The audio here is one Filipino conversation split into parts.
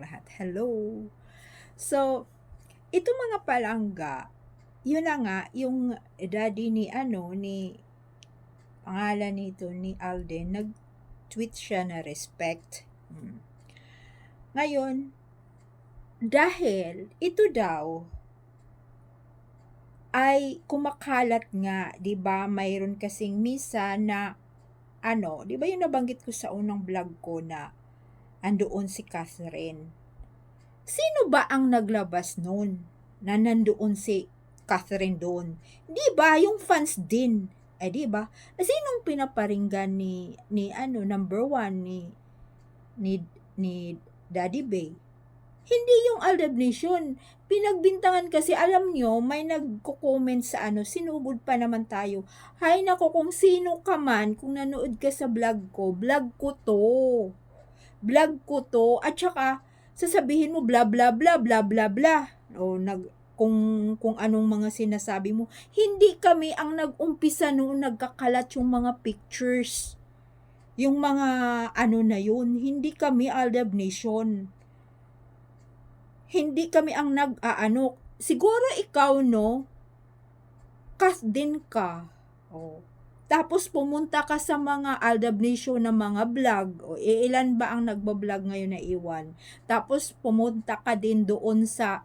lahat. Hello! So, ito mga palangga, yun na nga, yung daddy ni ano, ni, pangalan nito ni Alden, nag-tweet siya na respect. Hmm. Ngayon, dahil ito daw, ay kumakalat nga, 'di ba? Mayroon kasing misa na ano, 'di ba yung nabanggit ko sa unang vlog ko na andoon si Catherine. Sino ba ang naglabas noon na nandoon si Catherine doon? 'Di ba yung fans din? Eh 'di ba? Sinong pinaparinggan ni ni ano number one ni ni ni Daddy Bay? Hindi yung Aldab Nation. Pinagbintangan kasi alam nyo, may nagko-comment sa ano, sinugod pa naman tayo. Hay nako kung sino ka man, kung nanood ka sa vlog ko, vlog ko to. Vlog ko to. At saka, sasabihin mo bla bla bla bla bla bla. O nag, kung, kung anong mga sinasabi mo. Hindi kami ang nag-umpisa noon nagkakalat yung mga pictures. Yung mga ano na yun. Hindi kami Aldab Nation hindi kami ang nag-aano. Siguro ikaw, no, kas din ka. Oh. Tapos pumunta ka sa mga Aldab Nation na mga vlog. O ilan ba ang nagbablog ngayon na iwan? Tapos pumunta ka din doon sa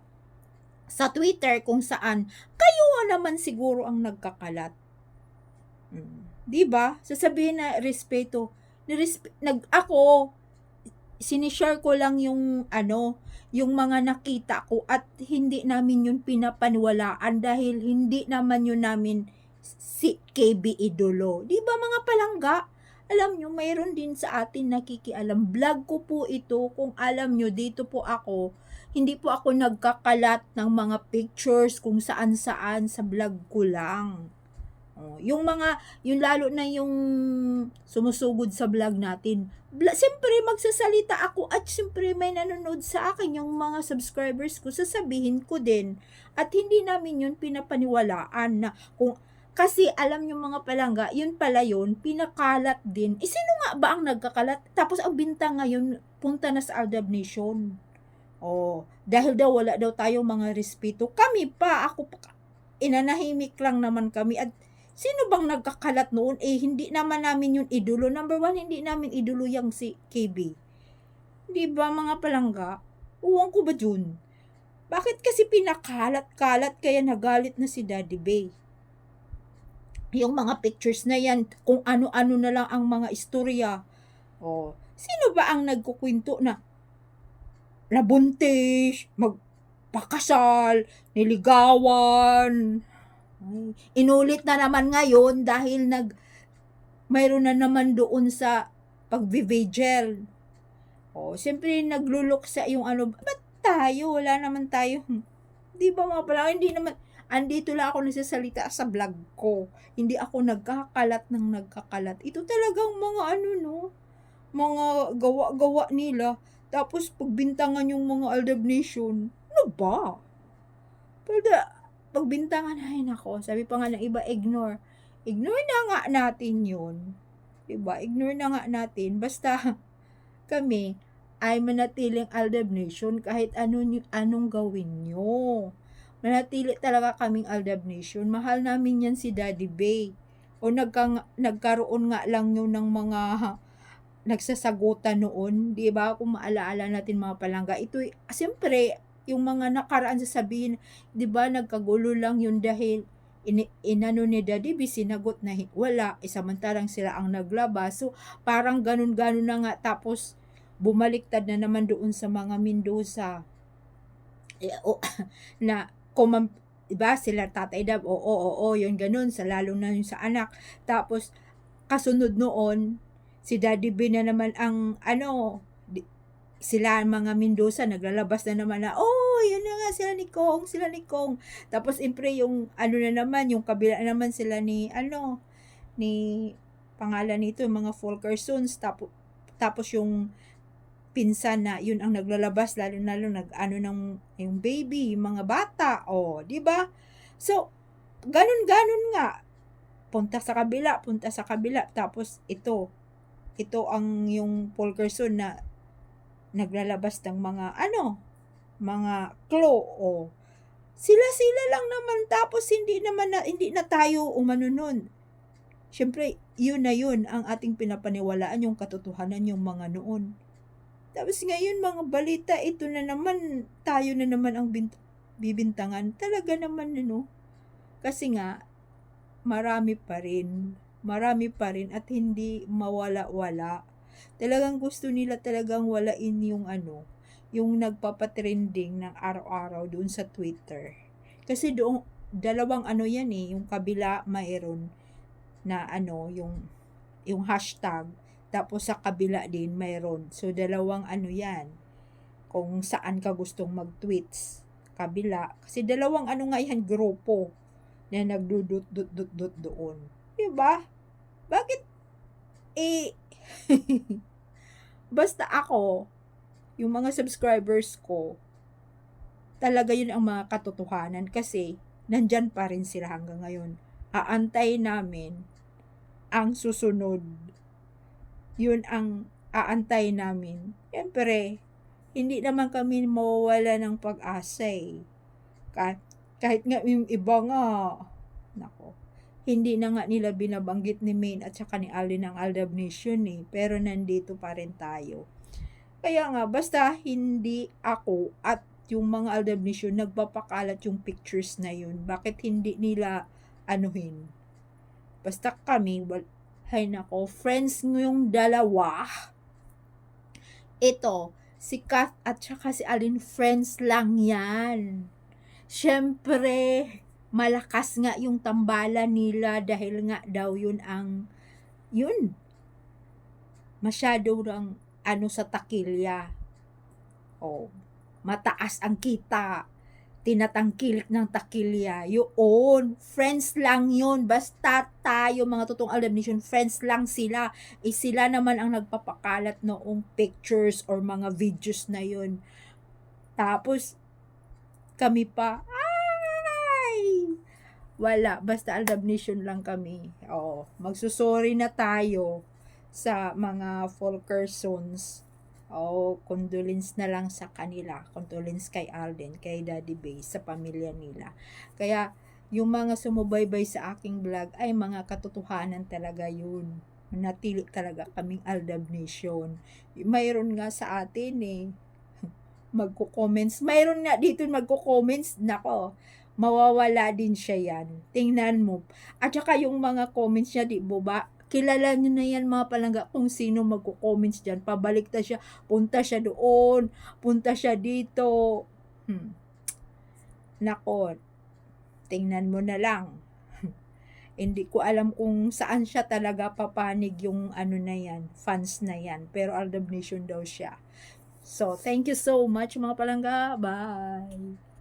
sa Twitter kung saan kayo naman siguro ang nagkakalat. Hmm. 'Di ba? Sasabihin na respeto, nag ako sinishare ko lang yung ano, yung mga nakita ko at hindi namin yun pinapaniwalaan dahil hindi naman yun namin si KB idolo. Di ba mga palangga? Alam nyo, mayroon din sa atin nakikialam. Vlog ko po ito. Kung alam nyo, dito po ako. Hindi po ako nagkakalat ng mga pictures kung saan-saan sa vlog ko lang. Oh, yung mga, yung lalo na yung sumusugod sa vlog natin. Siyempre magsasalita ako at siyempre may nanonood sa akin yung mga subscribers ko, sasabihin ko din. At hindi namin yun pinapaniwalaan na kung kasi alam yung mga palangga, yun pala yun, pinakalat din. Eh, sino nga ba ang nagkakalat? Tapos ang bintang ngayon, punta na sa Aldab Nation. Oh, dahil daw wala daw tayo mga respeto. Kami pa, ako pa, inanahimik lang naman kami at Sino bang nagkakalat noon? Eh, hindi naman namin yung idolo. Number one, hindi namin idolo yung si KB. Di ba mga palangga? Uwang ko ba dun? Bakit kasi pinakalat-kalat kaya nagalit na si Daddy Bay? Yung mga pictures na yan, kung ano-ano na lang ang mga istorya. Oh, sino ba ang nagkukwento na nabuntis, magpakasal, niligawan, inulit na naman ngayon dahil nag mayroon na naman doon sa pagvivigil. O, siyempre naglulok sa yung ano, ba't tayo? Wala naman tayo. Di ba mga pala, hindi naman, andito lang ako nagsasalita sa vlog ko. Hindi ako nagkakalat ng nagkakalat. Ito talagang mga ano no, mga gawa-gawa nila. Tapos pagbintangan yung mga Aldab Nation. Ano ba? Pada, pagbintangan, ay nako, sabi pa nga ng iba, ignore. Ignore na nga natin yun. Diba? Ignore na nga natin. Basta kami ay manatiling Aldab Nation kahit ano, anong gawin nyo. Manatili talaga kaming Aldab Nation. Mahal namin yan si Daddy Bay. O nagka, nagkaroon nga lang yun ng mga nagsasagutan noon, 'di ba? Kung maalaala natin mga palangga, ito siyempre yung mga nakaraan sasabihin, 'di ba, nagkagulo lang yun dahil in, inano ni Daddy B, sinagot na wala, eh, samantalang sila ang naglabas. So, parang ganun-ganun na nga. Tapos, bumaliktad na naman doon sa mga Mendoza. Eh, oh, na, kumam, diba, sila tatay dab, oo, oo, oo, yun ganun, sa lalo na yun sa anak. Tapos, kasunod noon, si Daddy B na naman ang, ano, sila mga Mendoza naglalabas na naman na oh yun na nga sila ni Kong sila ni Kong tapos impre yung ano na naman yung kabila naman sila ni ano ni pangalan nito yung mga Fulkersons tapos tapos yung pinsan na yun ang naglalabas lalo lalo nag ano ng yung baby yung mga bata oh di ba? So ganun ganun nga. Punta sa kabila punta sa kabila. Tapos ito ito ang yung Fulkerson na naglalabas ng mga ano, mga clue o. Sila-sila lang naman. Tapos hindi naman na, hindi na tayo umano nun. Siyempre, yun na yun ang ating pinapaniwalaan yung katotohanan yung mga noon. Tapos ngayon mga balita, ito na naman, tayo na naman ang bint- bibintangan. Talaga naman ano. Kasi nga, marami pa rin. Marami pa rin at hindi mawala-wala. Talagang gusto nila talagang walain yung ano, yung nagpapatrending ng araw-araw doon sa Twitter. Kasi doon, dalawang ano yan eh, yung kabila mayroon na ano, yung, yung hashtag, tapos sa kabila din mayroon. So, dalawang ano yan, kung saan ka gustong mag-tweets, kabila. Kasi dalawang ano nga yan, grupo na nagdudut-dut-dut doon. Diba? Bakit? Eh, basta ako, yung mga subscribers ko, talaga yun ang mga katotohanan kasi nandyan pa rin sila hanggang ngayon. Aantay namin ang susunod. Yun ang aantay namin. Siyempre, hindi naman kami mawawala ng pag-asa eh. Kahit, kahit nga yung iba nga, nako, hindi na nga nila binabanggit ni Maine at saka ni Alin ang Aldab Nation eh. Pero nandito pa rin tayo. Kaya nga, basta hindi ako at yung mga Aldab Nation nagpapakalat yung pictures na yun. Bakit hindi nila anuhin? Basta kami, hay nako, friends yung dalawa. Ito, si Kath at saka si Alin, friends lang yan. Siyempre, malakas nga yung tambalan nila dahil nga daw yun ang, yun, masyado lang ano sa takilya. O, mataas ang kita. Tinatangkilik ng takilya. Yun, friends lang yun. Basta tayo, mga totoong Aldab Nation, friends lang sila. Eh, sila naman ang nagpapakalat noong pictures or mga videos na yun. Tapos, kami pa, ay! Wala, basta Aldab Nation lang kami. Oo, magsusorry na tayo sa mga Fulkersons. O, condolence na lang sa kanila. Condolence kay Alden, kay Daddy Bay, sa pamilya nila. Kaya, yung mga sumubaybay sa aking vlog ay mga katotohanan talaga yun. Natili talaga kaming Aldab Nation. Mayroon nga sa atin eh, magko-comments. Mayroon nga dito magko-comments. Nako, mawawala din siya yan. Tingnan mo. At saka yung mga comments niya, di ba? Kilala nyo na yan mga palangga kung sino magko-comments dyan. Pabalik na siya. Punta siya doon. Punta siya dito. Hmm. Nako. Tingnan mo na lang. Hindi ko alam kung saan siya talaga papanig yung ano na yan, fans na yan. Pero Aldab Nation daw siya. So, thank you so much mga palangga. Bye!